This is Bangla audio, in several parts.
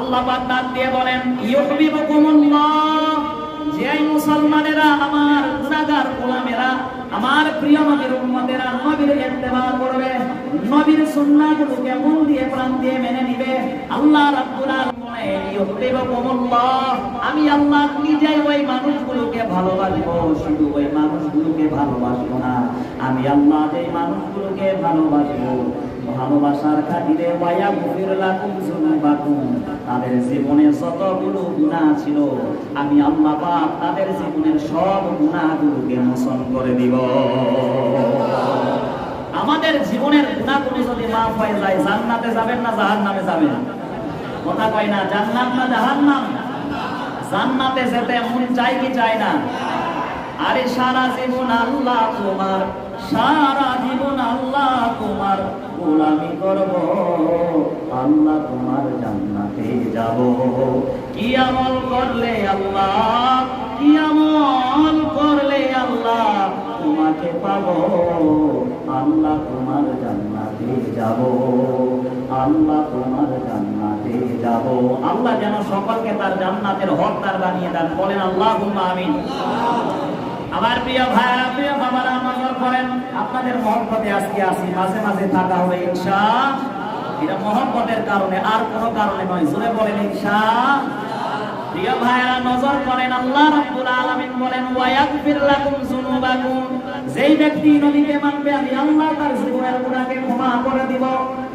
আল্লাহ ডাক দিয়ে বলেন যে মুসলমানেরা, আমার গুনাহগার গোলামেরা, আমার প্রিয় নবীর উম্মতেরা নবীর ইত্তেবা করবে, নবীর সুন্নাহগুলোকে মন দিয়ে প্রাণ দিয়ে মেনে নিবে। আল্লাহ রাব্বুল আমি আল্লাহ নিজেই ওই মানুষগুলোকে ভালোবাসবো, শুধু ওই মানুষগুলোকে ভালোবাসবো না, আমি আল্লাহ এই মানুষগুলোকে ভালোবাসবো ভালোবাসার খাতিরে ওয়া গফির লাকুম যুনুবাকুম তাদের জীবনে যতগুলো গুনাহ ছিল, আমি আল্লাহ পাক তাদের জীবনের সব গুনাহগুলোকে মোচন করে দিব। আমাদের জীবনের গুনাহগুলো যদি মাফ হয়ে যায়, জান্নাতে যাবেন না জাহান্নামে যাবেন? কথা কয় না, জান্নাত না জাহান্নাম? জান্নাতে যেতে মন চাই কি চায় না? আরে সারা জীবন আল্লাহ তোমার, সারা জীবন আল্লাহ তোমার। গোলামি করব। আল্লাহ তোমার জান্নাতে যাব। কি আমল করলে আল্লাহ? কি আমল করলে আল্লাহ তোমাকে পাবো? আল্লাহ তোমার জান্নাতে যাব। আল্লাহ তোমার জান্নাতে যাব। আল্লাহ যেন সকলকে তার জান্নাতের হকদার বানিয়ে দেন। বলেন আল্লাহ আমিন। আমার প্রিয় ভাইরা প্রিয় বাবারা, নজর করেন, আপনাদের মহব্বতে আজকে আসি। মাঝে মাঝে থাকা হবে ইনশা এটা মহব্বতের কারণে, আর কোনো কারণে নয়। জোরে বলেন ইনশা প্রিয় ভাইরা নজর করেন, আল্লাহ রাব্বুল আলামিন বলেন, ওয়ায়াগফির লাকুম যুনুবাকুম। যেই ব্যক্তি নবীকে মানবে, আমি আল্লাহ তার জীবনের গুনাহকে ক্ষমা করে দিব।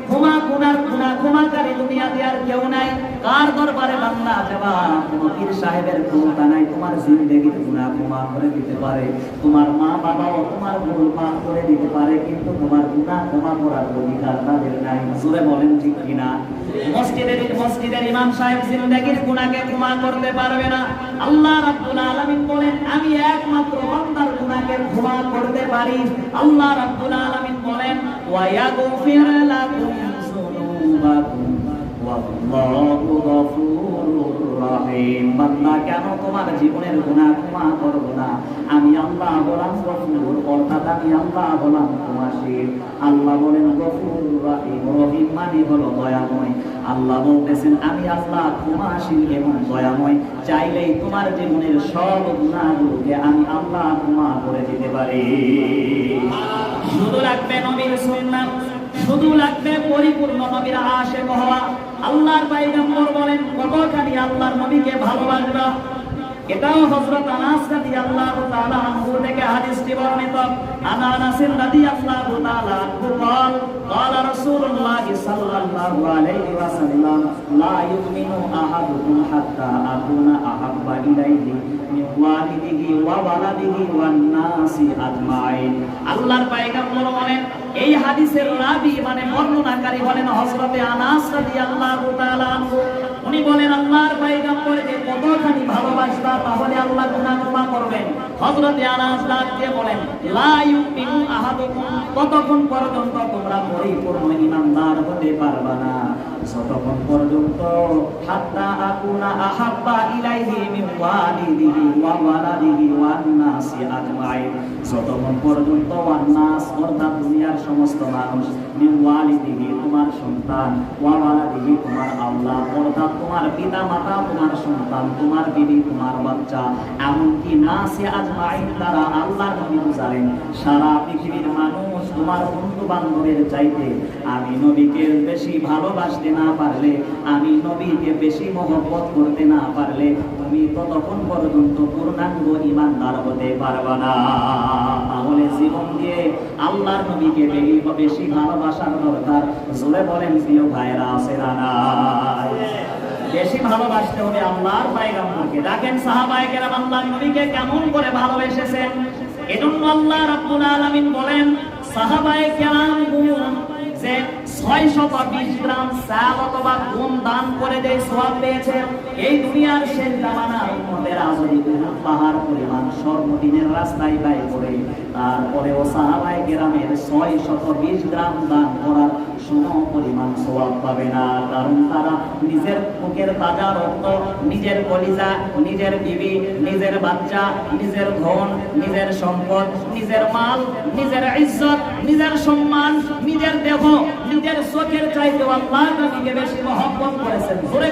ক্ষমা গুনার গুনাহ ক্ষমাকারী দুনিয়াতে আর কেউ নাই। কার দরবারে বান্দা যাবা? কোনো পীর সাহেবের ক্ষমতা নাই। তোমার জিন্দেগির গুনাহ ক্ষমা করে দিতে পারে। তোমার মা বাবাও তোমার ভুল মাফ করে দিতে পারে, কিন্তু তোমার গুনাহ ক্ষমা করার অধিকার তাদের নাই। জোরে বলেন ঠিক কিনা? মসজিদের মসজিদের ইমাম সাহেব জিন্দেগির গুনাহকে ক্ষমা করতে পারবে না। আল্লাহ রাব্বুল আলামিন বলেন, আমি একমাত্র বান্দার গুনাহকে ক্ষমা করতে পারি। আল্লাহ রাব্বুল আলামিন বলেন ওয়া ইয়াগফির লাকুম যুনুবাকুম ওয়াল্লাহু গফুরুর রহিম বান্দা কেন তোমার জীবনের গুনাহ ক্ষমা করব না আমি আল্লাহ বলাম গফুর অর্থাৎ আমি আল্লাহ বলাম ক্ষমাশীল আল্লাহ বলেন গফুর রহিম মানে হলো দয়াময় আল্লাহ বলতেছেন আমি আল্লাহ ক্ষমাশীল এবং দয়াময় চাইলেই তোমার জীবনের সব গুনাহগুলোকে আমি আল্লাহ ক্ষমা করে দিতে পারি শুধু লাগবে নবীর সুন্নাত শুধু লাগবে পরিপূর্ণ নবীর আশেক হওয়া। আল্লাহর পয়গম্বর বলেন, কতখানি আল্লাহর নবীকে ভালোবাসবা? এটাও হজরত আনাস আল্লাহ তাআলা আনহু থেকে হাদিসটি বর্ণিত আনা আনাস রাদিয়াল্লাহু তাআলা আনহু قال قال رسول الله صلى الله عليه وسلم لا يؤمن احدكم حتى اكون احب اليه من والده وولده والناس اجمعين আল্লাহর পয়গম্বর বলেন এই হাদিসের রাবি মানে বর্ণনাকারী হলেন হযরতে আনাস রাদিয়াল্লাহু তাআলা আনহু উনি বলেন আল্লাহর পয়গম্বরকে কতখানি ভালোবাসবা হযরতে দিয়ে বলেন কতক্ষণ পর্যন্ত তোমরা পরিপূর্ণ ঈমানদার হতে পারবা না? যতক্ষণ পর্যন্ত, হাত্তা আকুনা আহাব্বা ইলাইহি মিন ওয়ালিদিহি ওয়া ওয়ালাদিহি ওয়ান নাসি আজমাইন। যতক্ষণ পর্যন্ত ওয়ান নাস অর্থাৎ দুনিয়ার সমস্ত মানুষ, মিন ওয়ালিদিহি, তোমার সন্তান, ওয়া ওয়ালাদিহি, তোমার আল্লাহ অর্থাৎ তোমার পিতা মাতা তোমার সন্তান, তোমার বিবি, তোমার বাচ্চা, এমনকি নাসি আজমাইন তারা আল্লাহর নবী বুঝালেন, সারা পৃথিবীর মানুষ তোমার বন্ধু বান্ধবের চাইতে, আমি নবীকে বেশি ভালোবাসতে না পারলে, আমি নবীকে বেশি মহব্বত করতে না পারলে, তুমি ততক্ষণ পর্যন্ত পূর্ণাঙ্গ ইমানদার হতে পারবা না তাহলে জীবন দিয়ে আল্লাহর নবীকে বেশি ভালোবাসার দরকার, জোরে বলেন প্রিয় ভাইরা আছে না? বেশি ভালোবাসতে হবে আল্লাহর পায়গাম্বরকে। দেখেন সাহাবায়ে কেরাম আল্লাহর নবীকে কেমন করে ভালোবেসেছেন। এজন্য আল্লাহ রাব্বুল আলামিন বলেন সাহাবায়ে কেরাম গুণ যে ছয় শত বিশ গ্রাম চাল অথবা গুণ দান করে যে সওয়াব পেয়েছে, এই দুনিয়ার শেষ জামানার উম্মতেরা উহুদ পাহাড় পরিমাণ স্বর্ণ রাস্তায় ব্যয় করে তারপরে ও সাহাবায়ে কেরামের ছয় শত বিশ গ্রাম দান করার সম পরিমাণ সওয়াব পাবে না। কারণ তারা নিজের মুখের তাজা রক্ত, নিজের কলিজা, নিজের বিবি, নিজের বাচ্চা, নিজের ধন, নিজের সম্পদ, নিজের মাল, নিজের ইজ্জত, নিজের সম্মান, নিজের দেহ, নিজের চোখের চাইতে আল্লাহ নবীকে বেশি মহব্বত করেছেন। জোরে